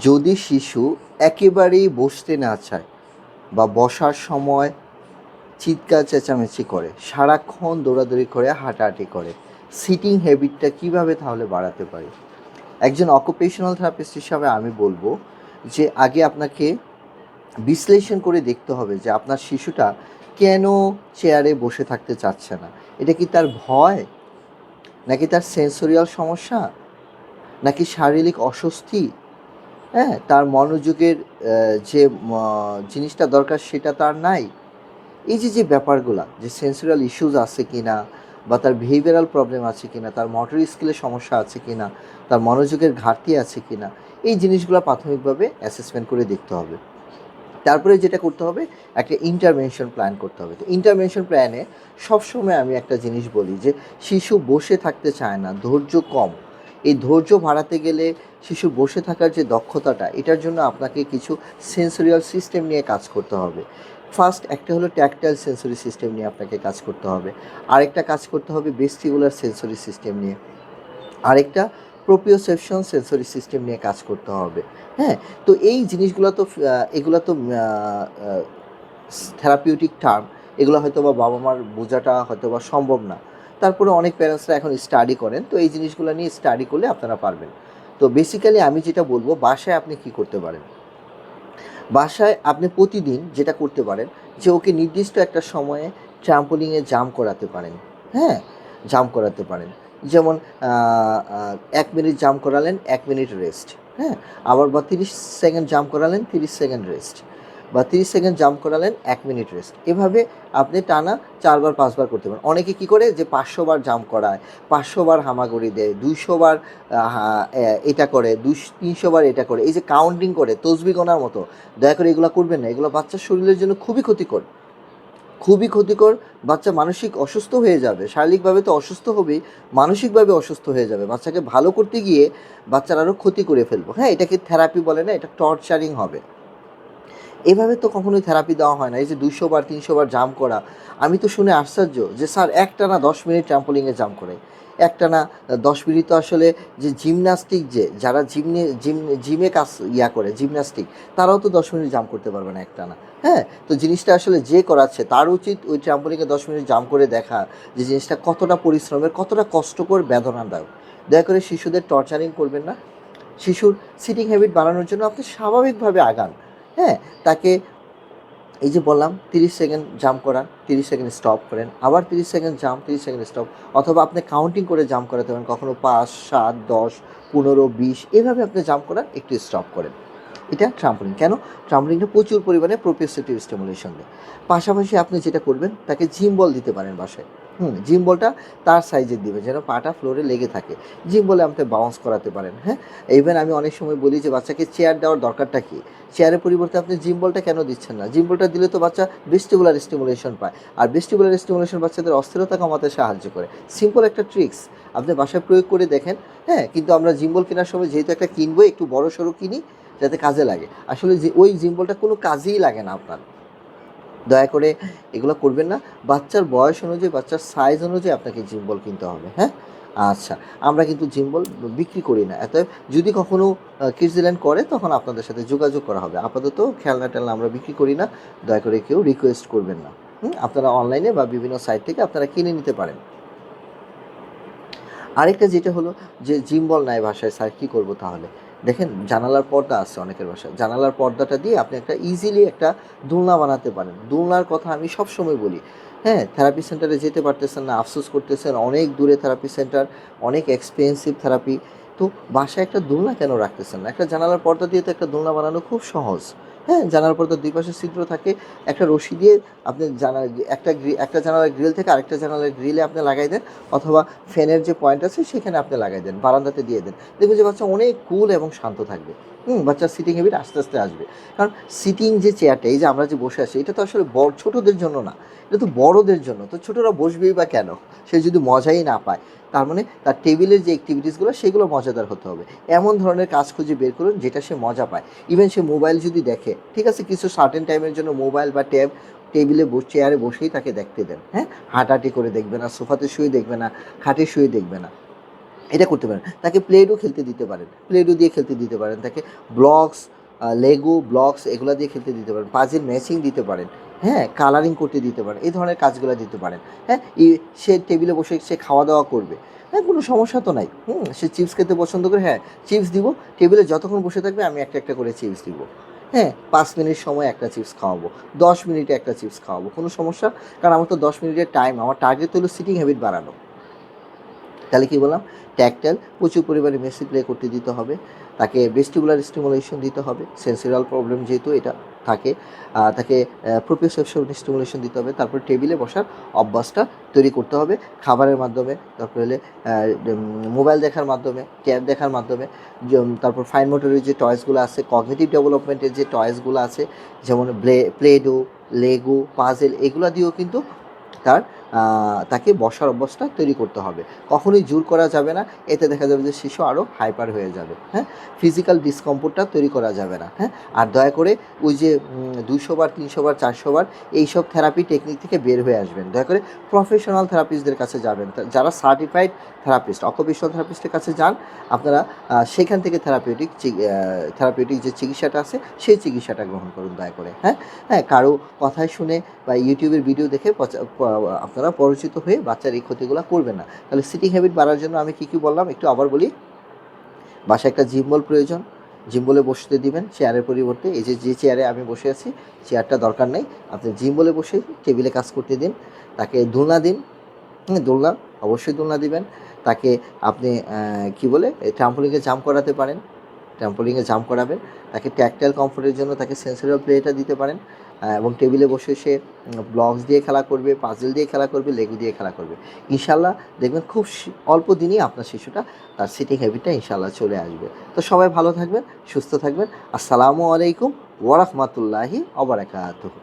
যদি শিশু একেবারেই বসতে না চায় বা বসার সময় চিৎকার, চেঁচামেচি করে, সারাক্ষণ দৌড়াদৌড়ি করে, হাঁটাহাঁটি করে সিটিং হ্যাবিটটা কীভাবে তাহলে বাড়াতে পারি? একজন অকুপেশনাল থেরাপিস্ট হিসাবে আমি বলব যে, আগে আপনাকে বিশ্লেষণ করে দেখতে হবে যে, আপনার শিশুটা কেন চেয়ারে বসে থাকতে চাচ্ছে না? এটা কি তার ভয়? নাকি তার সেন্সোরিয়াল সমস্যা? নাকি শারীরিক অস্বস্তি? হ্যাঁ তার মনোযোগের যে জিনিসটা দরকার সেটা তার নাই। এই যে যে ব্যাপারগুলো, যে সেন্সোরিয়াল ইস্যুজ আছে কি না বা তার বিহেভিয়ারাল প্রবলেম আছে কি না তার মোটর স্কিলের সমস্যা আছে কি না তার মনোযোগের ঘাটতি আছে কি না এই জিনিসগুলো প্রাথমিকভাবে অ্যাসেসমেন্ট করে দেখতে হবে। তারপরে যেটা করতে হবে, একটা ইন্টারভেনশন প্ল্যান করতে হবে। তো ইন্টারভেনশন প্ল্যানে সবসময় আমি একটা জিনিস বলি যে, শিশু বসে থাকতে চায় না, ধৈর্য কম। এই ধৈর্য বাড়াতে গেলে শিশু বসে থাকার যে দক্ষতাটা, এটার জন্য আপনাকে কিছু সেন্সরিয়াল সিস্টেম নিয়ে কাজ করতে হবে। ফার্স্ট একটা হলো ট্যাকটাইল সেন্সরি সিস্টেম নিয়ে আপনাকে কাজ করতে হবে। আরেকটা কাজ করতে হবে বেস্টিগুলার সেন্সরি সিস্টেম নিয়ে। আরেকটা প্রোপিওসেপশন সেন্সরি সিস্টেম নিয়ে কাজ করতে হবে। হ্যাঁ? তো এই জিনিসগুলো তো এগুলো তো থেরাপিউটিক টার্ম এগুলো হয়তো বা বাবা মার বোঝাটা হয়তো বা সম্ভব না। তারপরে অনেক প্যারেন্টসরা এখন স্টাডি করেন, তো এই জিনিসগুলো নিয়ে স্টাডি করলে আপনারা পারবেন। তো বেসিক্যালি আমি যেটা বলব, বাসায় আপনি কি করতে পারেন? বাসায় আপনি প্রতিদিন যেটা করতে পারেন, যে ওকে নির্দিষ্ট একটা সময়ে ট্রাম্পোলিংয়ে জাম করাতে পারেন। হ্যাঁ? জাম করাতে পারেন। যেমন এক মিনিট জাম করালেন, এক মিনিট রেস্ট হ্যাঁ? আবার বা তিরিশ সেকেন্ড জাম করালেন, তিরিশ সেকেন্ড রেস্ট বা তিরিশ সেকেন্ড জাম্প করালেন, এক মিনিট রেস্ট। এভাবে আপনি টানা চারবার, পাঁচবার করতে পারেন। অনেকে কি করে? যে পাঁচশো বার জাম্প করায়, পাঁচশো বার হামাগুড়ি দেয়, দুইশো বার এটা করে দুই তিনশো বার এটা করে। এই যে কাউন্টিং করে, তসবি গোনার মতো, দয়া করে এগুলো করবেন না। এগুলো বাচ্চার শরীরের জন্য খুবই ক্ষতিকর। খুবই ক্ষতিকর। বাচ্চা মানসিক অসুস্থ হয়ে যাবে। শারীরিকভাবে তো অসুস্থ হবেই, মানসিকভাবে অসুস্থ হয়ে যাবে। বাচ্চাকে ভালো করতে গিয়ে বাচ্চার আরও ক্ষতি করে ফেলব। হ্যাঁ এটাকে থেরাপি বলে না, এটা টর্চারিং হবে। এভাবে তো কখনোই থেরাপি দেওয়া হয় না। এই যে দুশো বার, তিনশো বার জাম্প করা, আমি তো শুনে আশ্চর্য যে স্যার একটা না দশ মিনিট ট্রাম্পোলিংয়ে জাম্প করে। একটা না দশ মিনিট তো আসলে যে জিমনাস্টিক যে, যারা জিমনে জিম জিমে কাজ ইয়া করে জিমনাস্টিক তারাও তো দশ মিনিট জাম্প করতে পারবে না একটা না। হ্যাঁ তো জিনিসটা আসলে যে করাচ্ছে, তার উচিত ওই ট্রাম্পোলিংয়ে দশ মিনিট জাম্প করে দেখা যে জিনিসটা কতটা পরিশ্রমের, কতটা কষ্টকর, বেদনাদায়ক। দয়া করে শিশুদের টর্চারিং করবেন না। শিশুর সিটিং হ্যাবিট বাড়ানোর জন্য আপনি স্বাভাবিকভাবে আগান। হ্যাঁ তাকে এই যে বললাম, তিরিশ সেকেন্ড জাম্প করান, তিরিশ সেকেন্ড স্টপ করেন, আবার তিরিশ সেকেন্ড জাম্প তিরিশ সেকেন্ড স্টপ অথবা আপনি কাউন্টিং করে জাম্প করাতে পারেন, কখনো পাঁচ, সাত, দশ, পনেরো, বিশ, এভাবে আপনি জাম্প করান একটু স্টপ করেন। এটা ট্রাম্পলিং কেন? ট্রাম্পলিংটা প্রচুর পরিমাণে প্রোপিওসিটিভ স্টিমুলেশন দেয়। পাশাপাশি আপনি যেটা করবেন, তাকে জিম বল দিতে পারেন বাসায়। হুম জিম বলটা তার সাইজের দিবে, যেন পাটা ফ্লোরে লেগে থাকে। জিম বলে আপনি বাউন্স করাতে পারেন হ্যাঁ? ইভেন আমি অনেক সময় বলি যে, বাচ্চাকে চেয়ার দেওয়ার দরকারটা কী? চেয়ারের পরিবর্তে আপনি জিম বলটা কেন দিচ্ছেন না? জিম বলটা দিলে তো বাচ্চা বেস্টিবুলার স্টিমুলেশন পায়। আর বেস্টিবুলার স্টিমুলেশন বাচ্চাদের অস্থিরতা কমাতে সাহায্য করে। সিম্পল একটা ট্রিক্স আপনি বাসায় প্রয়োগ করে দেখেন হ্যাঁ? কিন্তু আমরা জিম্বল কেনার সময় যেহেতু একটা কিনবো, একটু বড় সড়ো কিনি, যাতে কাজে লাগে। আসলে ওই জিম্বলটা কোনো কাজেই লাগে না আপনার। দয়া করে এগুলো করবেন না। বাচ্চার বয়স অনুযায়ী, বাচ্চার সাইজ অনুযায়ী আপনাকে জিম্বল কিনতে হবে হ্যাঁ? আচ্ছা আমরা কিন্তু জিম্বল বিক্রি করি না। এত যদি কখনো কিডসল্যান্ড করে, তখন আপনাদের সাথে যোগাযোগ করা হবে। আপাতত খেলনা টেলনা আমরা বিক্রি করি না। দয়া করে কেউ রিকোয়েস্ট করবেন না। আপনারা অনলাইনে বা বিভিন্ন সাইট থেকে আপনারা কিনে নিতে পারেন। আরেকটা যেটা হলো যে জিম্বল নাই ভাষায় স্যার কী করব তাহলে? দেখেন, জানালার পর্দা আছে অনেকের বাসায়। জানালার পর্দাটা দিয়ে আপনি একটা ইজিলি একটা দোলনা বানাতে পারেন। দোলনার কথা আমি সবসময় বলি। হ্যাঁ থেরাপি সেন্টারে যেতে পারতেছেন না, আফসোস করতেছেন, অনেক দূরে থেরাপি সেন্টার অনেক এক্সপেন্সিভ থেরাপি তো বাসায় একটা দোলনা কেন রাখতেছেন না? একটা জানালার পর্দা দিয়ে তো একটা দোলনা বানানো খুব সহজ। হ্যাঁ জানালার পর্দার দুই পাশে ছিদ্র থাকে। একটা রশি দিয়ে আপনি জানা একটা একটা জানালার গ্রিল থেকে আরেকটা জানালার গ্রিলে আপনি লাগাই দেন, অথবা ফ্যানের যে পয়েন্ট আছে সেখানে আপনি লাগাই দেন, বারান্দাতে দিয়ে দেন। দেখবেন যে বাচ্চা অনেক কুল এবং শান্ত থাকবে। হুম বাচ্চার সিটিং হ্যাবিট আস্তে আস্তে আসবে। কারণ সিটিং যে চেয়ারটা এই যে আমরা যে বসে আছি, এটা তো আসলে বড় ছোটোদের জন্য না। এটা তো বড়দের জন্য। তো ছোটরা বসবেই বা কেন? সে যদি মজাই না পায়। তার মানে তার টেবিলের যে অ্যাক্টিভিটিসগুলো সেগুলো মজাদার হতে হবে। এমন ধরনের কাজ খুঁজে বের করুন যেটা সে মজা পায়। ইভেন সে মোবাইল যদি দেখে, ঠিক আছে? কিছু সার্টেন টাইমের জন্য মোবাইল বা ট্যাব টেবিলে চেয়ারে বসেই তাকে দেখতে দেন হ্যাঁ? হাঁটাহাঁটি করে দেখবে না, সোফাতে শুয়ে দেখবে না, খাটে শুয়ে দেখবে না। এটা করতে পারেন। তাকে প্লেডও খেলতে দিতে পারেন। প্লেডও দিয়ে খেলতে দিতে পারেন। তাকে ব্লকস লেগো ব্লকস এগুলো দিয়ে খেলতে দিতে পারেন। পাজিল ম্যাচিং দিতে পারেন। হ্যাঁ কালারিং করতে দিতে পারেন, এই ধরনের কাজগুলো দিতে পারেন। হ্যাঁ সে টেবিলে বসে সে খাওয়া দাওয়া করবে। হ্যাঁ কোনো সমস্যা তো নাই। হুম, সে চিপস খেতে পছন্দ করে হ্যাঁ চিপস দিব। টেবিলে যতক্ষণ বসে থাকবে, আমি একটা একটা করে চিপস দিব। হ্যাঁ পাঁচ মিনিট সময় একটা চিপস খাওয়াবো। দশ মিনিটে একটা চিপস খাওয়াবো, কোনো সমস্যা। কারণ আমার তো দশ মিনিটের টাইম আমার টার্গেট হলো সিটিং হ্যাবিট বাড়ানো। তাহলে কী বললাম? ট্যাকটাইল প্রচুর পরিমাণে মেসি প্লে করতে দিতে হবে। তাকে ভেস্টিবুলার স্টিমুলেশন দিতে হবে। সেন্সিরাল প্রবলেম যেহেতু এটা। থাকে তাকে প্রোপিওসেপশন স্টিমুলেশন দিতে হবে, তারপর টেবিলে বসার অভ্যাসটা তৈরি করতে হবে, খাবারের মাধ্যমে, তারপরে হলে মোবাইল দেখার মাধ্যমে ক্যাব দেখার মাধ্যমে তারপর ফাইন মোটরের যে টয়েসগুলো আছে কগনেটিভ ডেভেলপমেন্টের যে টয়েসগুলো আছে, যেমন প্লে প্লেডো লেগো পাজেল এগুলো দিয়েও কিন্তু তার তাকে বসার অবস্থা তৈরি করতে হবে। কখনোই জোর করা যাবে না। এতে দেখা যাবে যে শিশু আরও হাইপার হয়ে যাবে হ্যাঁ? ফিজিক্যাল ডিসকমফোর্টটা তৈরি করা যাবে না হ্যাঁ? আর দয়া করে ওই যে দুইশো বার, তিনশো বার, চারশো বার এইসব থেরাপি টেকনিক থেকে বের হয়ে আসবেন। দয়া করে প্রফেশনাল থেরাপিস্টদের কাছে যাবেন। যারা সার্টিফাইড থেরাপিস্ট অকুপেশনাল থেরাপিস্টের কাছে যান, আপনারা সেখান থেকে থেরাপিউটিক থেরাপিউটিক যে চিকিৎসাটা আছে, সেই চিকিৎসাটা গ্রহণ করুন দয়া করে হ্যাঁ? হ্যাঁ কারও কথায় শুনে বা ইউটিউবের ভিডিও দেখে প- আপনারা পরিচিত হয়ে বাচ্চার এই ক্ষতিগুলো করবেন না। তাহলে সিটিং হ্যাবিট বাড়ার জন্য আমি কী কী বললাম? একটু আবার বলি। বাসায় একটা জিম্বল প্রয়োজন। জিম্বলে বসতে দিবেন চেয়ারের পরিবর্তে এই যে যে চেয়ারে আমি বসে আছি চেয়ারটা দরকার নেই। আপনি জিম্বলে বসে টেবিলে কাজ করতে দিন। তাকে দোলনা দিন। হুম, দোলনা অবশ্যই দোলনা দিবেন। তাকে আপনি কি বলে ট্রাম্পোলিংয়ে জাম্প করাতে পারেন। ট্রাম্পোলিংয়ে জাম্প করাবেন। তাকে ট্যাকটাইল কমফোর্টের জন্য তাকে সেন্সরিয়াল প্লেটা দিতে পারেন। এবং টেবিলে বসে সে ব্লকস দিয়ে খেলা করবে পাজেল দিয়ে খেলা করবে লেগু দিয়ে খেলা করবে। ইনশাল্লাহ দেখবেন খুব অল্প দিনই আপনার শিশুটা তার সিটিং হ্যাবিটটা ইনশাল্লাহ চলে আসবে। তো সবাই ভালো থাকবেন, সুস্থ থাকবেন। আসসালামু আলাইকুম ওরহমতুল্লাহি অবরাকাতুহ